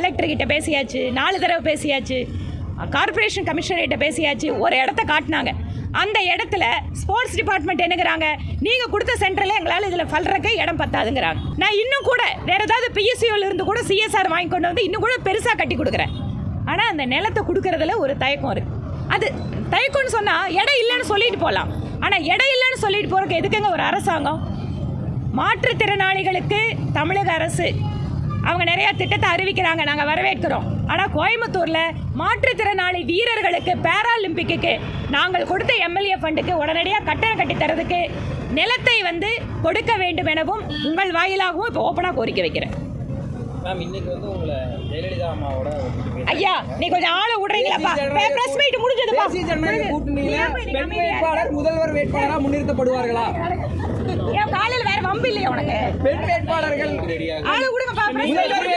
Collector கிட்ட பேசியாச்சு நாலு தடவை பேசியாச்சு. கார்ப்பரேஷன் கமிஷனர்கிட்ட பேசியாச்சு ஒரு இடத்த காட்டினாங்க. அந்த இடத்துல ஸ்போர்ட்ஸ் டிபார்ட்மெண்ட் என்னங்கிறாங்க நீங்க கொடுத்த சென்டர்ல எங்களால் இதுல பல்றக்க இடம் பத்தாதுங்கிறாங்க. நான் இன்னும் கூட வேற ஏதாவது பிஎஸ்சியோல இருந்து கூட சிஎஸ்ஆர் வாங்கி கொண்டு வந்து இன்னும் கூட பெருசா கட்டி கொடுக்குறேன். ஆனா அந்த நிலத்தை கொடுக்கறதுல ஒரு தயக்கம் இருக்கு. அது தயக்கம்னு சொன்னா இடம் இல்லைன்னு சொல்லிட்டு போகலாம் ஆனா இடம் இல்லைன்னு சொல்லிட்டு போறதுக்கு எதுக்குங்க ஒரு அரசாங்கம்? மாற்றுத்திறனாளிகளுக்கு தமிழக அரசு அவங்க நிறைய திட்டத்தை அறிவிக்கிறாங்க நாங்கள் வரவேற்கிறோம். ஆனால் கோயம்புத்தூரில் மாற்றுத்திறனாளி வீரர்களுக்கு பேராலிம்பிக்கு நாங்கள் கொடுத்த எம்எல்ஏ ஃபண்டுக்கு உடனடியாக கட்டணம் கட்டி தரதுக்கு நிலத்தை வந்து கொடுக்க வேண்டும் எனவும் உங்கள் வாயிலாகவும் இப்போ ஓப்பனாக கோரிக்கை வைக்கிறேன். ஐயா நீ கொஞ்சம் ஆளை விடுறீங்களாப்பா? Press meet முடிஞ்சதுப்பா. கூட்டணியில முதல்வர் வேட்பாளரா முன்னிறுத்தப்படுவார்களா? இல்லையா உனக்கு? பெண் வேட்பாளர்கள் ஆளை முதல்வர் வேட்பாளராக